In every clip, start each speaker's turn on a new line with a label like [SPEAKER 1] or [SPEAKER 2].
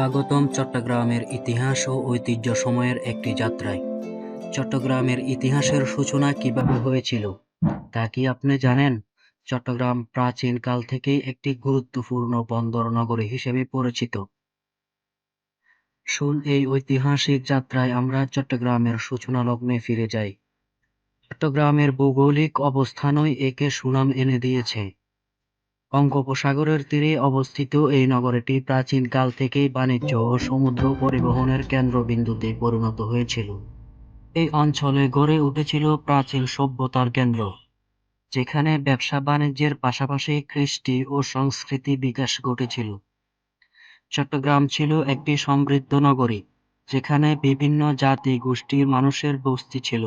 [SPEAKER 1] স্বাগতম চট্টগ্রামের ইতিহাস ও ঐতিহ্য সময়ের একটি যাত্রায়। চট্টগ্রামের ইতিহাসের সূচনা কীভাবে হয়েছিল, তা কি আপনি জানেন? চট্টগ্রাম প্রাচীনকাল থেকেই একটি গুরুত্বপূর্ণ বন্দর নগরী হিসেবে পরিচিত। শুন, এই ঐতিহাসিক যাত্রায় আমরা চট্টগ্রামের সূচনা লগ্নে ফিরে যাই। চট্টগ্রামের ভৌগোলিক অবস্থানই একে সুনাম এনে দিয়েছে। বঙ্গোপসাগরের তীরে অবস্থিত এই নগরীটি প্রাচীনকাল থেকেই বাণিজ্য ও সমুদ্র পরিবহনের কেন্দ্রবিন্দুতে পরিণত হয়েছিল। এই অঞ্চলে গড়ে উঠেছিল প্রাচীন সভ্যতার কেন্দ্র, যেখানে ব্যবসা বাণিজ্যের পাশাপাশি কৃষ্টি ও সংস্কৃতি বিকাশ ঘটেছিল। চট্টগ্রাম ছিল একটি সমৃদ্ধ নগরী, যেখানে বিভিন্ন জাতি গোষ্ঠীর মানুষের বস্তি ছিল।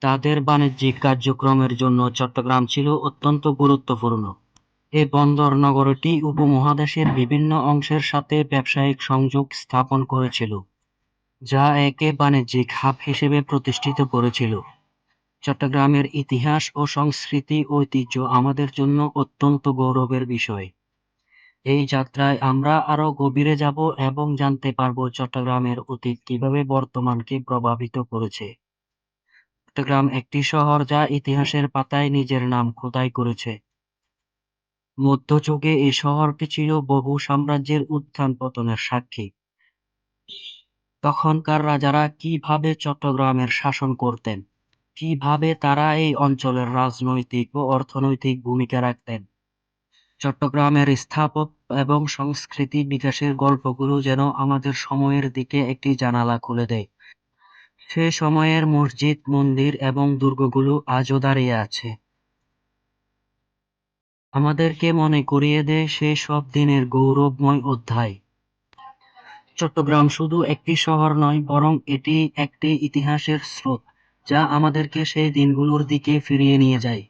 [SPEAKER 1] তাদের বাণিজ্যিক কার্যক্রমের জন্য চট্টগ্রাম ছিল অত্যন্ত গুরুত্বপূর্ণ। এই বন্দর নগরীটি উপমহাদেশের বিভিন্ন অংশের সাথে ব্যবসায়িক সংযোগ স্থাপন করেছিল, যা একে বাণিজ্যিক হাব হিসেবে প্রতিষ্ঠিত করেছিল। চট্টগ্রামের ইতিহাস ও সংস্কৃতি ঐতিহ্য আমাদের জন্য অত্যন্ত গৌরবের বিষয়। এই যাত্রায় আমরা আরও গভীরে যাব এবং জানতে পারব চট্টগ্রামের অতীত কীভাবে বর্তমানকে প্রভাবিত করেছে। চট্টগ্রাম একটি শহর যা ইতিহাসের পাতায় নিজের নাম খোদাই করেছে। মধ্যযুগে এই শহরটি ছিল বহু সাম্রাজ্যের উত্থান পতনের সাক্ষী। তখনকার রাজারা কীভাবে চট্টগ্রামের শাসন করতেন? কীভাবে তারা এই অঞ্চলের রাজনৈতিক ও অর্থনৈতিক ভূমিকা রাখতেন? চট্টগ্রামের স্থাপত্য এবং সংস্কৃতি বিকাশের গল্পগুলো যেন আমাদের সময়ের দিকে একটি জানালা খুলে দেয়। সে সময়ের মসজিদ, মন্দির এবং দুর্গগুলো আজও দাঁড়িয়ে আছে। আমাদেরকে মনে করিয়ে দেয় সেই সব দিনের গৌরবময় অধ্যায়। চট্টগ্রাম শুধু একটি শহর নয়, বরং এটি একটি ইতিহাসের স্রোত, যা আমাদেরকে সেই দিনগুলোর দিকে ফিরিয়ে নিয়ে যায়।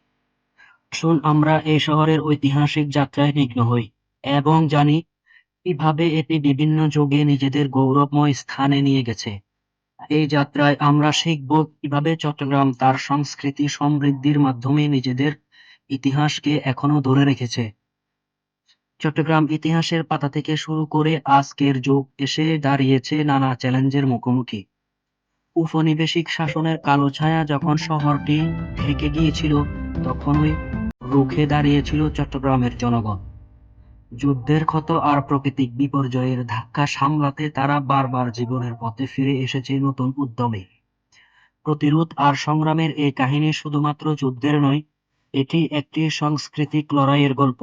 [SPEAKER 1] আসুন আমরা এই শহরের ঐতিহাসিক যাত্রায় নিগ্ন হই এবং জানি কীভাবে এটি বিভিন্ন যুগে নিজেদের গৌরবময় স্থানে নিয়ে গেছে। এই যাত্রায় আমরা শিখব কীভাবে চট্টগ্রাম তার সংস্কৃতি সমৃদ্ধির মাধ্যমে নিজেদের ইতিহাসকে এখনও ধরে রেখেছে। চট্টগ্রাম ইতিহাসের পাতা থেকে শুরু করে আজকের যুগ এসে দাঁড়িয়েছে নানা চ্যালেঞ্জের মুখোমুখি। উপনিবেশিক শাসনের কালো ছায়া যখন শহরটি ঢেকে গিয়েছিল, তখনই রুখে দাঁড়িয়েছিল চট্টগ্রামের জনগণ। যুদ্ধের ক্ষত আর প্রাকৃতিক বিপর্যয়ের ধাক্কা সামলাতে তারা বারবার জীবনের পথে ফিরে এসেছে নতুন উদ্যমে। প্রতিরোধ আর সংগ্রামের এই কাহিনী শুধুমাত্র যুদ্ধের নয় এটি একটি সাংস্কৃতিক লড়াইয়ের গল্প।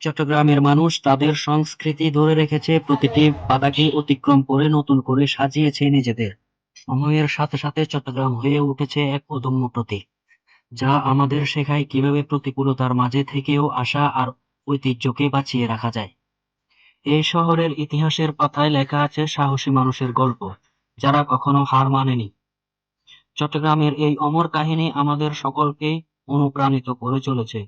[SPEAKER 1] চট্টগ্রামের মানুষ তাদের সংস্কৃতি ধরে রেখেছে, প্রতিটি বাধাকে অতিক্রম করে নতুন করে সাজিয়েছে নিজেদের। সময়ের সাথে সাথে চট্টগ্রাম হয়ে উঠেছে এক অদম্য প্রতীক, যা আমাদের শেখায় কীভাবে প্রতিকূলতার মাঝে থেকেও আশা আর ঐতিহ্যকে বাঁচিয়ে রাখা যায়। এই শহরের ইতিহাসের পাতায় লেখা আছে সাহসী মানুষের গল্প, যারা কখনো হার মানেনি। চট্টগ্রামের এই অমর কাহিনী আমাদের সকলকে অনুপ্রাণিত করে চলেছে।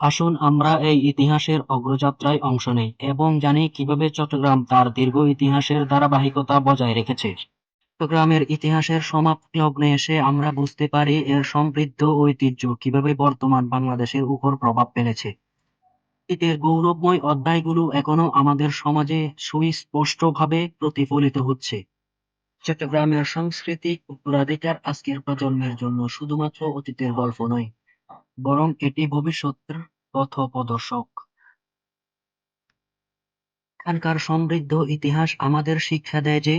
[SPEAKER 1] আসুন আমরা এই ইতিহাসের অগ্রযাত্রায় অংশ নেই এবং জানি কীভাবে চট্টগ্রাম তার দীর্ঘ ইতিহাসের ধারাবাহিকতা বজায় রেখেছে। চট্টগ্রামের ইতিহাসের সমাপ্তি লগ্নে এসে আমরা বুঝতে পারি এর সমৃদ্ধ ঐতিহ্য কীভাবে বর্তমান বাংলাদেশের উপর প্রভাব ফেলেছে। অতীতের গৌরবময় অধ্যায়গুলো এখনও আমাদের সমাজে সুস্পষ্টভাবে প্রতিফলিত হচ্ছে। চট্টগ্রামের সাংস্কৃতিক উত্তরাধিকার আজকের প্রজন্মের জন্য শুধুমাত্র অতীতের গল্প নয়, বরং এটি ভবিষ্যতের পথপ্রদর্শক। এখানকার সমৃদ্ধ ইতিহাস আমাদের শিক্ষা দেয় যে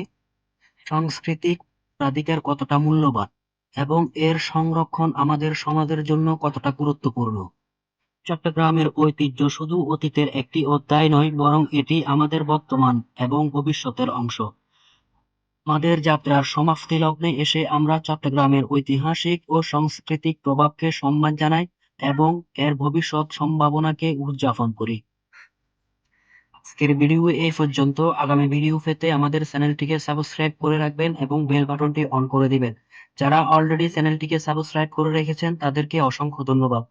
[SPEAKER 1] সাংস্কৃতিক অধিকার কতটা মূল্যবান এবং এর সংরক্ষণ আমাদের সমাজের জন্য কতটা গুরুত্বপূর্ণ। চট্টগ্রামের ঐতিহ্য শুধু অতীতের একটি অধ্যায় নয়, বরং এটি আমাদের বর্তমান এবং ভবিষ্যতের অংশ। আমাদের যাত্রার সমাপ্তি লগ্নে এসে আমরা চট্টগ্রামের ঐতিহাসিক ও সাংস্কৃতিক প্রভাবকে সম্মান জানাই এবং এর ভবিষ্যৎ সম্ভাবনাকে উদযাপন করি। আজকের ভিডিও এই পর্যন্ত। আগামী ভিডিও পেতে আমাদের চ্যানেলটিকে সাবস্ক্রাইব করে রাখবেন এবং বেল বাটনটি অন করে দিবেন। যারা অলরেডি চ্যানেলটিকে সাবস্ক্রাইব করে রেখেছেন, তাদেরকে অসংখ্য ধন্যবাদ।